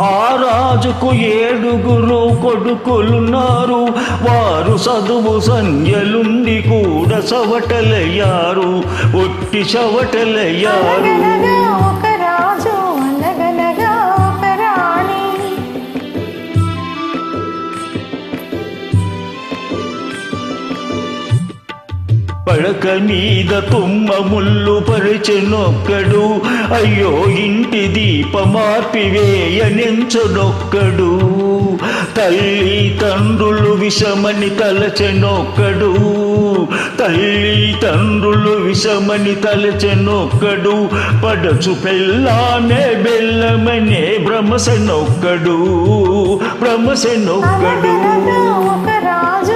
ఆ రాజుకు ఏడుగురు కొడుకులున్నారు. వారు చదువు సంధ్యలుండి కూడా చవటలయ్యారు. ఒట్టి చవటలయ్యారు. పడక మీద తుమ్మ ముళ్ళు పరిచెనొక్కడు అయ్యో ఇంటి దీపమార్పివేయనించనొక్కడు తల్లి తండ్రులు విషమని తలచెనొక్కడు తల్లి తండ్రులు విషమని తలచెనొక్కడు పడచు పెళ్ళానే బెల్లమనే భ్రమసనొక్కడు భ్రమసనొక్కడు ఒక రాజు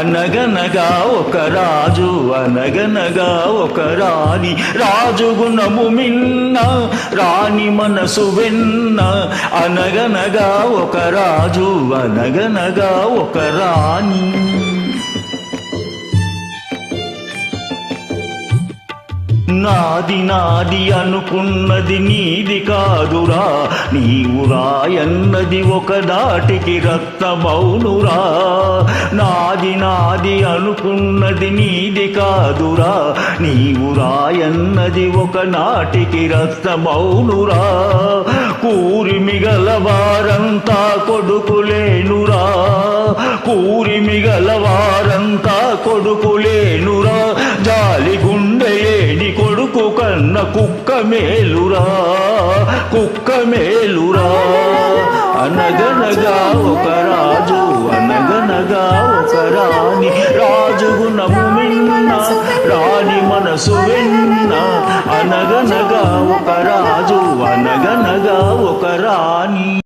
అనగనగా ఒక రాజు అనగనగా ఒక రాణి. రాజు గుణము మిన్న రాణి మనసు వెన్న. అనగనగా ఒక రాజు అనగనగా ఒక రాణి. నాది నాది అనుకున్నది నీది కాదురా. నీవు రాయన్నది ఒక దాటికి రక్తమౌనురా. నాది నాది అనుకున్నది నీది కాదురా. నీవు రాయన్నది ఒక నాటికి రక్తమౌనురా. కూరిమి గలవారంతా కొడుకులేనురా. కూరిమి గలవారంతా కొడుకులేనురా. జాలి గుండెలేని కొడుకు కన్న కుక్క మేలురా కుక్క మేలురా. అనగనగా ఒక రాజు అనగనగా ఒక రాణి. రాజు గుణము మిన్న రాణి మనసు విన్న. అనగనగా ఒక రాజు అనగనగా ఒక రాణి.